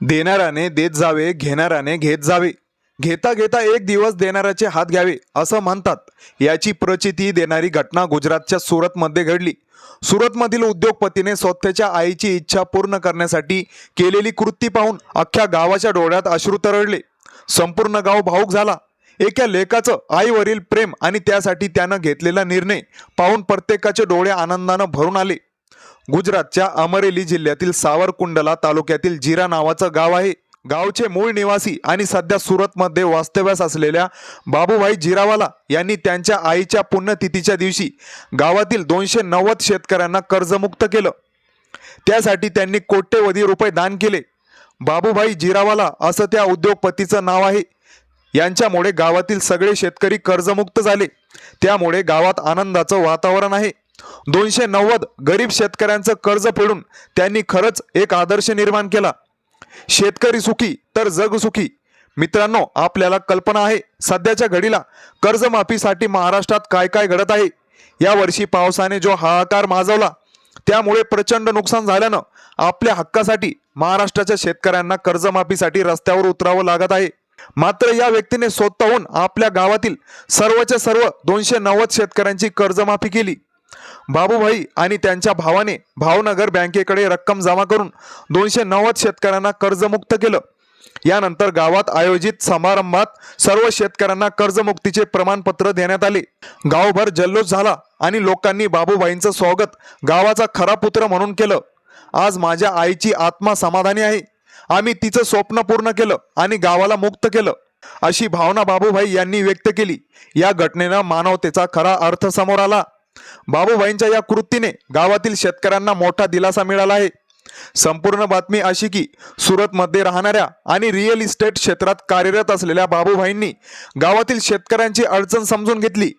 देणाऱ्याने देत जावे घेणाऱ्याने घेत जावे. घेता घेता एक दिवस देणाऱ्याचे हात घ्यावे असं म्हणतात. याची प्रचिती देणारी घटना गुजरातच्या सुरतमध्ये घडली. सुरतमधील उद्योगपतीने स्वतःच्या आईची इच्छा पूर्ण करण्यासाठी केलेली कृती पाहून अख्ख्या गावाच्या डोळ्यात अश्रू तरळले. संपूर्ण गाव भाऊक झाला. एका लेखाचं आईवरील प्रेम आणि त्यासाठी त्यानं घेतलेला निर्णय पाहून प्रत्येकाचे डोळे आनंदानं भरून आले. गुजरातच्या अमरेली जिल्ह्यातील सावरकुंडला तालुक्यातील जिरा नावाचं गाव आहे. गावचे मूळ निवासी आणि सध्या सुरतमध्ये वास्तव्यास असलेल्या बाबूभाई जिरावाला यांनी त्यांच्या आईच्या पुण्यतिथीच्या दिवशी गावातील दोनशे नव्वद शेतकऱ्यांना कर्जमुक्त केलं. त्यासाठी त्यांनी कोट्यवधी रुपये दान केले. बाबूभाई जिरावाला असं त्या उद्योगपतीचं नाव आहे. यांच्यामुळे गावातील सगळे शेतकरी कर्जमुक्त झाले. त्यामुळे गावात आनंदाचं वातावरण आहे. दोनशे नव्वद गरीब शेतकऱ्यांचं कर्ज फेडून त्यांनी खरंच एक आदर्श निर्माण केला. शेतकरी सुखी तर जग सुखी. मित्रांनो आपल्याला कल्पना आहे सध्याच्या घडीला कर्जमाफीसाठी महाराष्ट्रात काय काय घडत आहे? यावर्षी पावसाने जो हाहाकार माजवला त्यामुळे प्रचंड नुकसान झाल्यानं आपल्या हक्कासाठी महाराष्ट्राच्या शेतकऱ्यांना कर्जमाफीसाठी रस्त्यावर उतरावं लागत आहे. मात्र या व्यक्तीने स्वतःहून आपल्या गावातील सर्वच्या सर्व दोनशे नव्वद शेतकऱ्यांची कर्जमाफी केली. बाबूभाई आणि त्यांच्या भावाने भावनगर बँकेकडे रक्कम जमा करून दोनशे नव्वद शेतकऱ्यांना कर्जमुक्त केलं. यानंतर गावात आयोजित समारंभात सर्व शेतकऱ्यांना कर्जमुक्तीचे प्रमाणपत्र देण्यात आले. गावभर जल्लोष झाला आणि लोकांनी बाबूभाईंचं स्वागत गावाचा खरा पुत्र म्हणून केलं. आज माझ्या आईची आत्मा समाधानी आहे. आम्ही तिचं स्वप्न पूर्ण केलं आणि गावाला मुक्त केलं. अशी भावना बाबूभाई यांनी व्यक्त केली. या घटनेनं मानवतेचा खरा अर्थ समोर आला. बाबूभाईंच्या या कृतीने गावातील शेतकऱ्यांना मोठा दिलासा मिळाला आहे. संपूर्ण बातमी अशी की सुरतमध्ये राहणाऱ्या आणि रिअल इस्टेट क्षेत्रात कार्यरत असलेल्या बाबूभाईंनी गावातील शेतकऱ्यांची अडचण समजून घेतली.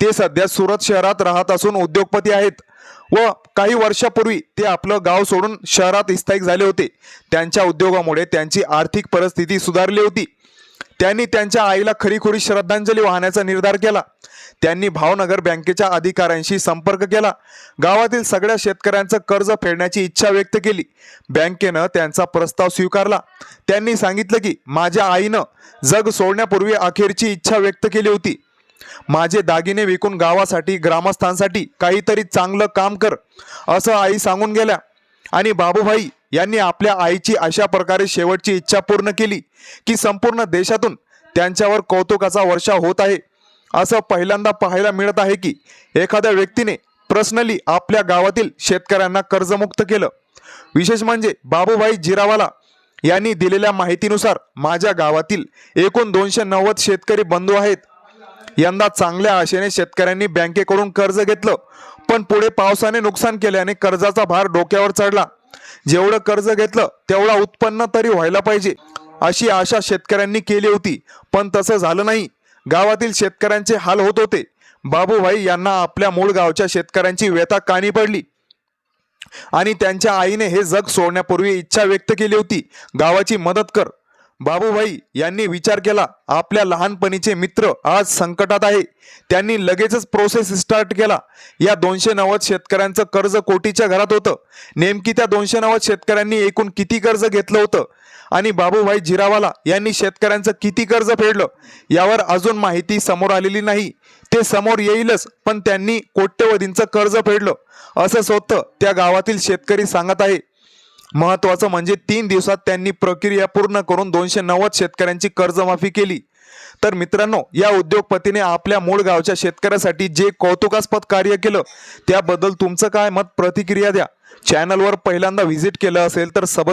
ते सध्या सुरत शहरात राहत असून उद्योगपती आहेत व काही वर्षापूर्वी ते आपलं गाव सोडून शहरात स्थायिक झाले होते. त्यांच्या उद्योगामुळे त्यांची आर्थिक परिस्थिती सुधारली होती. त्यांनी त्यांच्या आईला खरीखुरी श्रद्धांजली वाहण्याचा निर्धार केला. त्यांनी भावनगर बँकेच्या अधिकाऱ्यांशी संपर्क केला. गावातील सगळ्या शेतकऱ्यांचं कर्ज फेडण्याची इच्छा व्यक्त केली. बँकेनं त्यांचा प्रस्ताव स्वीकारला. त्यांनी सांगितलं की माझ्या आईनं जग सोडण्यापूर्वी अखेरची इच्छा व्यक्त केली होती. माझे दागिने विकून गावासाठी ग्रामस्थांसाठी काहीतरी चांगलं काम कर असं आई सांगून गेल्या. आणि बाबूभाई यांनी आपल्या आईची अशा प्रकारे शेवटची इच्छा पूर्ण केली की संपूर्ण देशातून त्यांच्यावर कौतुकाचा वर्षा होत आहे. असं पहिल्यांदा पाहायला मिळत आहे की एखाद्या व्यक्तीने पर्सनली आपल्या गावातील शेतकऱ्यांना कर्जमुक्त केलं. विशेष म्हणजे बाबूभाई जिरावाला यांनी दिलेल्या माहितीनुसार माझ्या गावातील एकूण दोनशे नव्वद शेतकरी बंधू आहेत. यंदा चांगल्या आशेने शेतकऱ्यांनी बँकेकडून कर्ज घेतलं पण पुढे पावसाने नुकसान केल्याने कर्जाचा भार डोक्यावर चढला. जेवढं कर्ज घेतलं तेवढा उत्पन्न तरी व्हायला पाहिजे अशी आशा शेतकऱ्यांनी केली होती. पण तसं झालं नाही. गावातील शेतकऱ्यांचे हाल होत होते. बाबूभाई यांना आपल्या मूळ गावच्या शेतकऱ्यांची व्यथा कानी पडली. आणि त्यांच्या आईने हे जग सोडण्यापूर्वी इच्छा व्यक्त केली होती. गावाची मदत कर. बाबूभाई यांनी विचार केला आपल्या लहानपणीचे मित्र आज संकटात आहे. त्यांनी लगेचच प्रोसेस स्टार्ट केला. या दोनशे नव्वद शेतकऱ्यांचं कर्ज कोटीच्या घरात होतं. नेमकी त्या दोनशे नव्वद शेतकऱ्यांनी एकूण किती कर्ज घेतलं होतं? आणि बाबूभाई जिरावाला यांनी शेतकऱ्यांचं किती कर्ज फेडलं? यावर अजून माहिती समोर आलेली नाही. ते समोर येईलच पण त्यांनी कोट्यवधींचं कर्ज फेडलं. असंच होतं त्या गावातील शेतकरी सांगत आहे. महत्वाचं म्हणजे तीन दिवसात त्यांनी प्रक्रिया पूर्ण करून दोनशे नव्वद शेतकऱ्यांची कर्जमाफी केली. तर मित्रांनो या उद्योगपतीने आपल्या मूळ गावच्या शेतकऱ्यासाठी जे कौतुकास्पद कार्य केलं त्याबद्दल तुमचं काय मत प्रतिक्रिया द्या. चॅनलवर पहिल्यांदा व्हिजिट केलं असेल तर सबस्क्राईब